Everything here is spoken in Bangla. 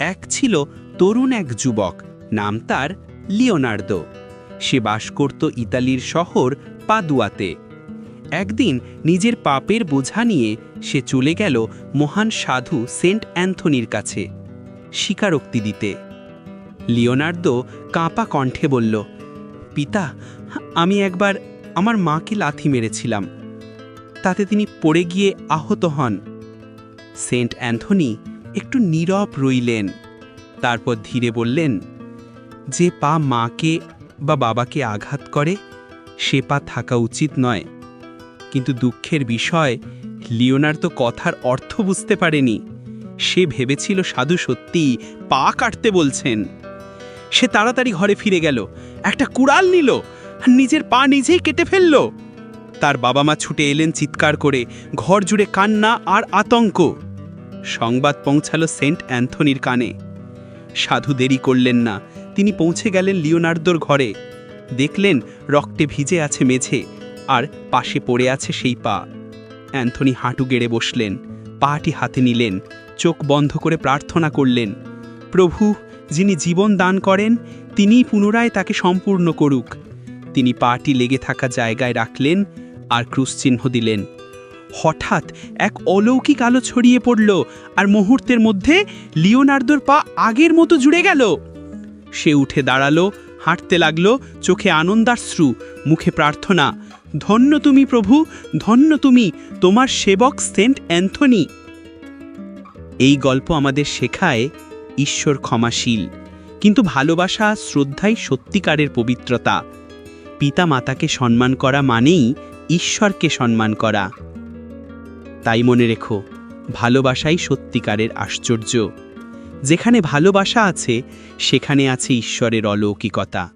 এক ছিল তরুণ এক যুবক, নাম তার লিওনার্দো। সে বাস করত ইতালির শহর পাদুয়াতে। একদিন নিজের পাপের বোঝা নিয়ে সে চলে গেল মহান সাধু সেন্ট অ্যান্থনির কাছে স্বীকারোক্তি দিতে। লিওনার্দো কাঁপা কণ্ঠে বলল, পিতা, আমি একবার আমার মাকে লাথি মেরেছিলাম। তাতে তিনি পড়ে গিয়ে আহত হন। সেন্ট অ্যান্থনি একটু নীরব রইলেন। তারপর ধীরে বললেন, যে পা মাকে বা বাবাকে আঘাত করে, সে পা থাকা উচিত নয়। কিন্তু দুঃখের বিষয় লিওনার তো কথার অর্থ বুঝতে পারেনি। সে ভেবেছিল সাধু সত্যি পা কাটতে বলছেন। সে তাড়াতাড়ি ঘরে ফিরে গেল, একটা কুড়াল নিল, আর নিজের পা নিজেই কেটে ফেলল। তার বাবা মা ছুটে এলেন চিৎকার করে, ঘর জুড়ে কান্না আর আতঙ্ক। সংবাদ পৌঁছালো সেন্ট অ্যান্থনির কানে। সাধু দেরি করলেন না, তিনি পৌঁছে গেলেন লিওনার্দোর ঘরে। দেখলেন রক্তে ভিজে আছে মেঝে, আর পাশে পড়ে আছে সেই পা। অ্যান্থনি হাঁটু গেড়ে বসলেন, পাটি হাতে নিলেন, চোখ বন্ধ করে প্রার্থনা করলেন, প্রভু, যিনি জীবন দান করেন, তিনিই পুনরায় তাকে সম্পূর্ণ করুক। তিনি পাটি লেগে থাকা জায়গায় রাখলেন আর ক্রুশচিহ্ন দিলেন। হঠাৎ এক অলৌকিক আলো ছড়িয়ে পড়ল আর মুহূর্তের মধ্যে লিওনার্দোর পা আগের মতো জুড়ে গেল। সে উঠে দাঁড়াল, হাঁটতে লাগল, চোখে আনন্দাশ্রু, মুখে প্রার্থনা, ধন্য তুমি প্রভু, ধন্য তুমি, তোমার সেবক সেন্ট অ্যান্থনি। এই গল্প আমাদের শেখায় ঈশ্বর ক্ষমাশীল, কিন্তু ভালোবাসা, শ্রদ্ধাই সত্যিকারের পবিত্রতা। পিতা মাতাকে সম্মান করা মানেই ঈশ্বরকে সম্মান করা। তাই মনে রেখো ভালোবাসাই সত্যিকারের আশ্চর্য। যেখানে ভালোবাসা আছে সেখানে আছে ঈশ্বরের অলৌকিকতা।